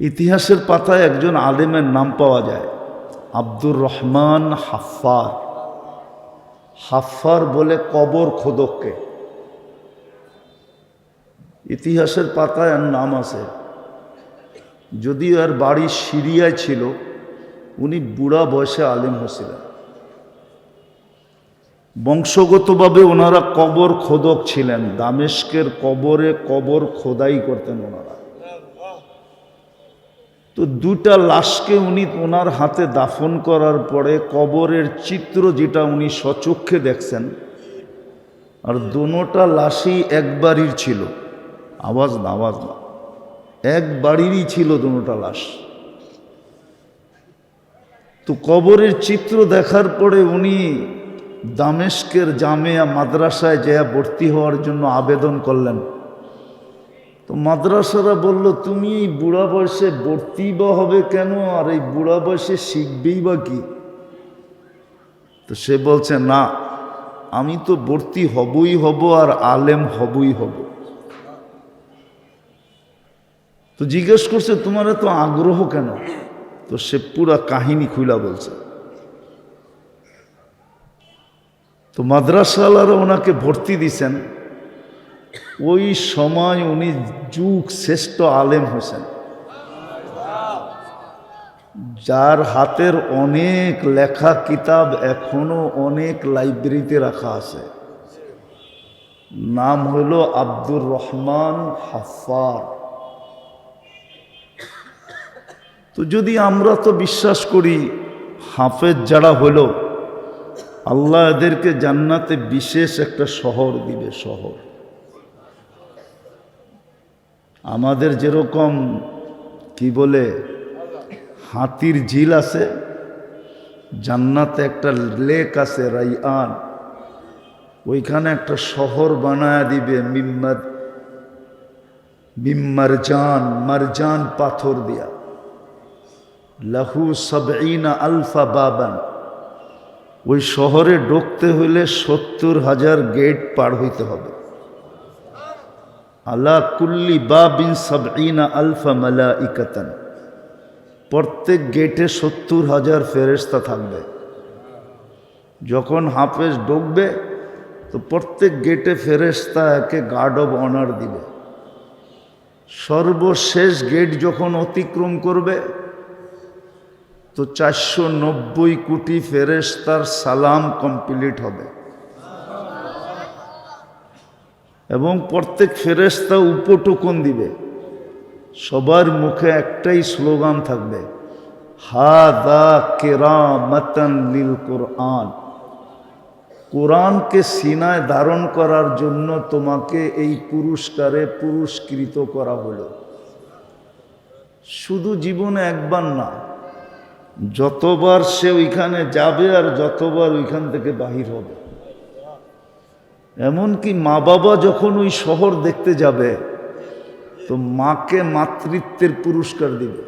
ইতিহাসের পাতায় একজন আলেমের নাম পাওয়া যায়। আব্দুর রহমান হাফার। হাফার বলে কবর খোদককে। ইতিহাসের পাতায় আর নাম আছে। যদিও আর বাড়ি সিরিয়ায় ছিল, উনি বুড়া বয়সে আলেম হয়েছিলেন। বংশগতভাবে ওনারা কবর খোদক ছিলেন। দামেস্কের কবরে কবর খোদাই করতেন ওনারা। তো দুটা লাশকে উনি ওনার হাতে দাফন করার পরে কবরের চিত্র যেটা উনি সচক্ষে দেখছেন, আর দোনোটা লাশই এক বাড়ির ছিল। আওয়াজ না আওয়াজ না। এক বাড়িরই ছিল দোনোটা লাশ। তো কবরের চিত্র দেখার পরে উনি দামেস্কের জামেয়া মাদ্রাসায় যেয়া ভর্তি হওয়ার জন্য আবেদন করলেন। তো মাদ্রাসারা বলল, তুমি এই বুড়া বয়সে ভর্তি বা হবে কেন? আর এই বুড়া বয়সে শিখবেই বা কি? তো সে বলছে, না, আমি তো ভর্তি হবই হব আর আলেম হবই হব। তো জিজ্ঞেস করছে, তোমার এত আগ্রহ কেন? তো সে পুরা কাহিনী খুলা বলছে। তো মাদ্রাসাওয়ালারা ওনাকে ভর্তি দিছেন। ওই সময় উনি যুগ শ্রেষ্ঠ আলেম হোসেন। যার হাতের অনেক লেখা কিতাব এখনও অনেক লাইব্রেরিতে রাখা আছে। নাম হইল আব্দুর রহমান হাফার। তো যদি আমরা তো বিশ্বাস করি, হাফেজ যারা হলো, আল্লাহ এদেরকে জান্নাতে বিশেষ একটা শহর দিবে, শহর। আমাদের যেরকম, কি বলে, হাতির ঝিল আছে, জান্নাতে একটা লেক আছে রাইয়ান ওইখানে একটা শহর বানায় দিবে মিম্মার মিম্মারজান, মারজান পাথর দিয়া। লাহু সবঈনা আলফা বাবান। ওই শহরে ঢুকতে হইলে সত্তর হাজার গেট পার হইতে হবে। আলা কুল্লি বাবিন সাবঈনা আলফা মালা ইকাতান প্রত্যেক গেটে সত্তর হাজার ফেরেস্তা থাকবে। যখন হাফেজ ঢুকবে, তো প্রত্যেক গেটে ফেরেস্তা একে গার্ড অব অনার দিবে। সর্বশেষ গেট যখন অতিক্রম করবে, তো চারশো নব্বই কোটি ফেরেস্তার সালাম কমপ্লিট হবে। এবং প্রত্যেক ফেরেস্তা উপটুকুন দিবে। সবার মুখে একটাই স্লোগান থাকবে হা দা কেরামতন লিল কোরআন। কোরআনকে সিনায় ধারণ করার জন্য তোমাকে এই পুরস্কারে পুরস্কৃত করা হলো। শুধু জীবনে একবার না, যতবার সে ওইখানে যাবে আর যতবার ওইখান থেকে বাহির হবে। এমনকি মা বাবা যখন ওই শহর দেখতে যাবে, তো মাকে মাতৃত্বের পুরস্কার দিবে।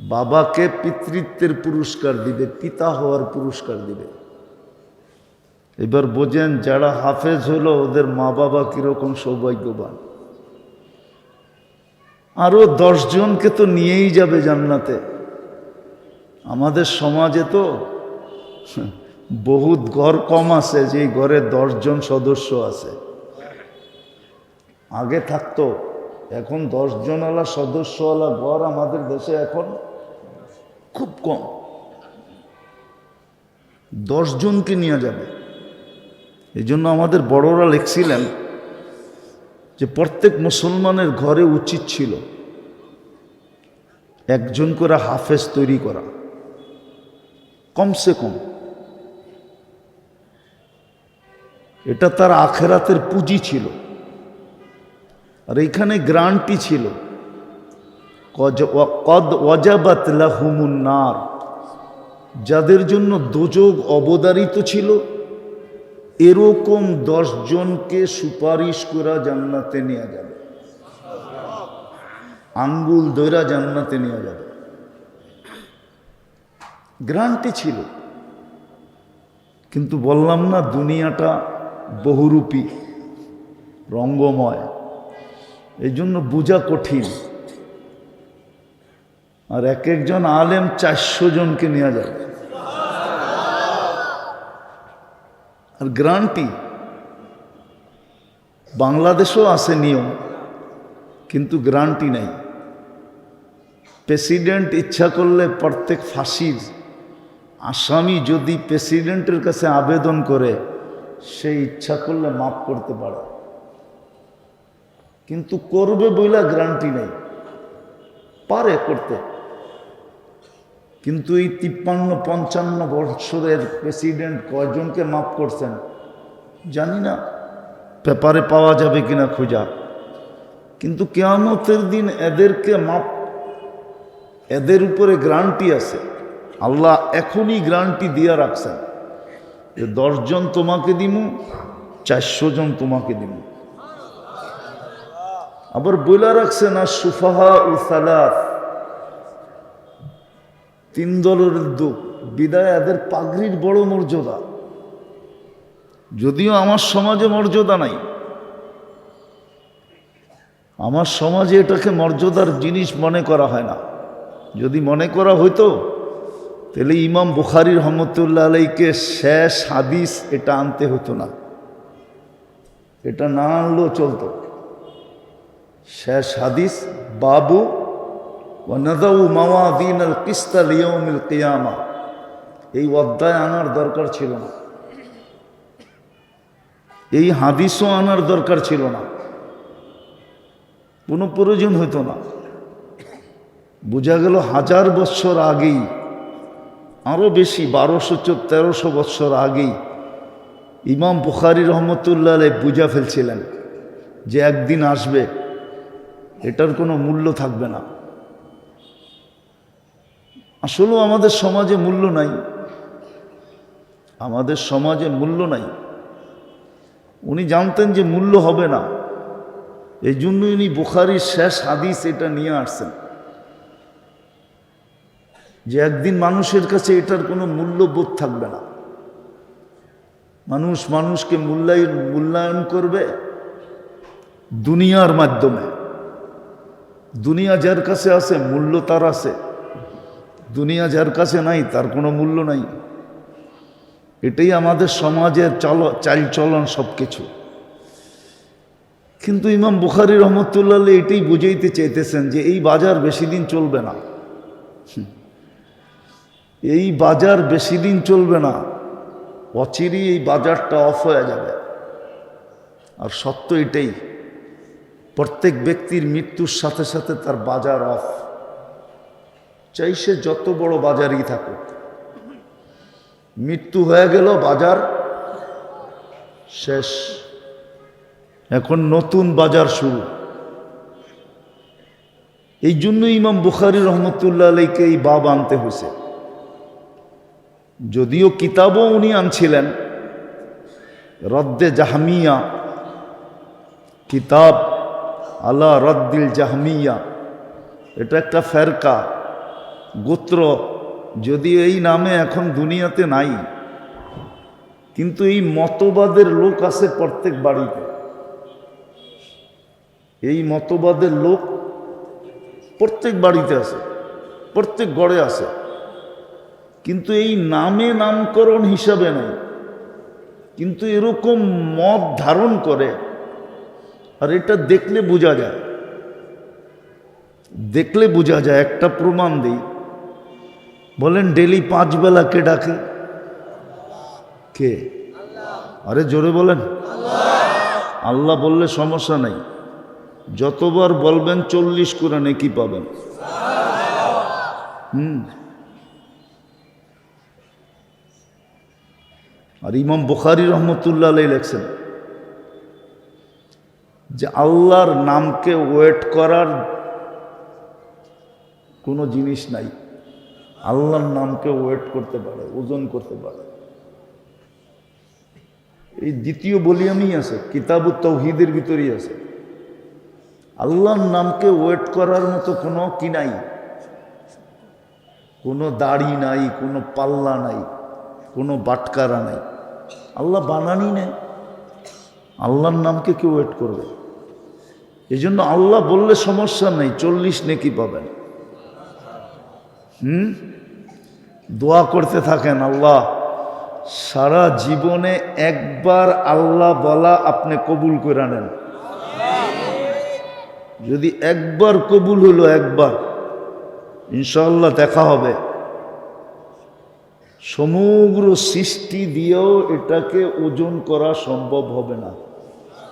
বাবাকে পিতৃত্বের পুরস্কার দিবে, পিতা হওয়ার পুরস্কার দিবে। এবার বোঝেন, যারা হাফেজ হলো, ওদের মা বাবা কীরকম সৌভাগ্যবান। আরও দশজনকে তো নিয়েই যাবে জান্নাতে। আমাদের সমাজে তো বহুত ঘর কম আছে যে ঘরে দশজন সদস্য আছে। আগে থাকতো, এখন দশজনওয়ালা সদস্যওয়ালা ঘর আমাদের দেশে এখন খুব কম। দশজনকে নিয়ে যাবে। এই জন্য আমাদের বড়রা লিখছিলেন যে প্রত্যেক মুসলমানের ঘরে উচিত ছিল একজন করে হাফেজ তৈরি করা। কমসে কম। এটা তার আখেরাতের পুঁজি ছিল। আর এখানে গ্রান্টি ছিল। কদ ওয়াজাবাত লাহুমুন নার। যাদের জন্য দোজগ অবদারিত ছিল, এরকম দশজনকে সুপারিশ করা জান্নাতে নেওয়া যাবে। আঙ্গুল দৈরা জান্নাতে নেওয়া যাবে। গ্রান্টি ছিল। কিন্তু বললাম না, দুনিয়াটা বহুরূপী, রঙ্গময় এই জন্য বোঝা কঠিন। আর এক একজন আলেম চারশো জনকে নেওয়া যাবে আর গ্রান্টি, বাংলাদেশেও আছে নিয়ম, কিন্তু গ্রান্টি নাই। প্রেসিডেন্ট ইচ্ছা করলে প্রত্যেক ফাঁসির আসামি যদি প্রেসিডেন্টের কাছে আবেদন করে সে ইচ্ছা করলে মাফ করতে পারে। কিন্তু করবে বইলা গ্যারান্টি নেই। পারে করতে। কিন্তু এই তিপ্পান্ন, পঞ্চান্ন বৎসরের প্রেসিডেন্ট কয়জনকে মাফ করছেন? জানি না। পেপারে পাওয়া যাবে কিনা খোঁজা। কিন্তু কেয়ামতের দিন এদেরকে মাপ এদের উপরে গ্রান্টি আছে। আল্লাহ এখনই গ্রান্টি দিয়ে রাখছেন। দশজন তোমাকে দিমু, চারশো জন তোমাকে দিমু। আবার বইলা রাখছে না সুফাহা ও সালাত, তিন দলের দুঃখ, বিদায় এদের পাগড়ির বড় মর্যাদা। যদিও আমার সমাজে মর্যাদা নাই, আমার সমাজে এটাকে মর্যাদার জিনিস মনে করা হয় না। যদি মনে করা হইতো তাহলে ইমাম বুখারির রহমতুল্লাহ আলাইকে শেষ হাদিস এটা আনতে হতো না। এটা না আনলেও চলতো। শেষ হাদিস, বাবু, ওয়ানাদাউ মাওয়াদিন আল কিস্তা লিয়মিল কিয়ামা। এই অধ্যায় আনার দরকার ছিল না। এই হাদিসও আনার দরকার ছিল না। কোনো প্রয়োজন হইতো না। বোঝা গেল হাজার বছর আগেই আরও বেশি বারোশো তেরোশো বৎসর আগেই ইমাম বুখারি রহমতুল্লাহ বুঝা ফেলছিলেন যে একদিন আসবে, এটার কোনো মূল্য থাকবে না। আসলেও আমাদের সমাজে মূল্য নাই। আমাদের সমাজে মূল্য নাই। উনি জানতেন যে মূল্য হবে না। এই জন্য উনি বুখারির শেষ হাদিস এটা নিয়ে আসছেন। যে একদিন মানুষের কাছে এটার কোনো মূল্যবোধ থাকবে না। মানুষ মানুষকে মূল্যায়ন মূল্যায়ন করবে দুনিয়ার মাধ্যমে। দুনিয়া যার কাছে আছে, মূল্য তার আছে। দুনিয়া যার কাছে নাই, তার কোনো মূল্য নাই। এটাই আমাদের সমাজের চল, চালচলন সব কিছু কিন্তু ইমাম বুখারি রহমতুল্লাহ এটাই বুঝাইতে চাইতেছেন যে এই বাজার বেশি দিন চলবে না। এই বাজার বেশি দিন চলবে না। অচিরই এই বাজারটা অফ হয়ে যাবে। আর সত্য এটাই, প্রত্যেক ব্যক্তির মৃত্যুর সাথে সাথে তার বাজার অফ চাই সে যত বড় বাজারই থাকুক। মৃত্যু হয়ে গেল, বাজার শেষ। এখন নতুন বাজার শুরু। এই জন্য ইমাম বুখারি রহমতুল্লাহ আলাইকে এই বাব আনতে হয়েছে। যদিও কিতাবও উনি আনছিলেন। রদ্দে জাহমিয়া, কিতাব আল্লাহ রদ্দিল জাহমিয়া। এটা একটা ফেরকা, গোত্র যদি এই নামে এখন দুনিয়াতে নাই। কিন্তু এই মতবাদের লোক আছে প্রত্যেক বাড়িতে। এই মতবাদের লোক প্রত্যেক বাড়িতে আছে, প্রত্যেক গড়ে আছে। কিন্তু এই নামে নামকরণ হিসাবে নয় কিন্তু এরকম মত ধারণ করে, আর এটা দেখলে বোঝা যায়। দেখলে বোঝা যায়, একটা প্রমাণ দিই। বলেন, ডেলি পাঁচ বেলা কে ডাকে? কে? আরে জোরে বলেন। আল্লাহ বললে সমস্যা নাই। যতবার বলবেন চল্লিশ করে নেকি পাবেন? হুম। আর ইমাম বুখারি রহমতুল্লাহ আলাই লেখছেন যে আল্লাহর নামকে ওয়েট করার কোনো জিনিস নাই। আল্লাহর নামকে ওয়েট করতে পারে, ওজন করতে পারে। এই দ্বিতীয় বলিয়ামই আছে কিতাবু তৌহিদের ভিতরেই আছে। আল্লাহর নামকে ওয়েট করার মতো কোনো কি নাই? কোনো দাড়ি নাই, কোনো পাল্লা নাই। কোনো বাটকারা নাই। আল্লাহ বানানি নেই। আল্লাহর নামকে কেউ ওয়েট করবে। এই জন্য আল্লাহ বললে সমস্যা নেই, চল্লিশ নেকি পাবেন। হুম? দোয়া করতে থাকেন, আল্লাহ, সারা জীবনে একবার আল্লাহ বলা আপনি কবুল করে নেন। যদি একবার কবুল হলো একবার ইনশাল্লাহ দেখা হবে। সমগ্র সৃষ্টি দিয়েও এটাকে ওজন করা সম্ভব হবে না।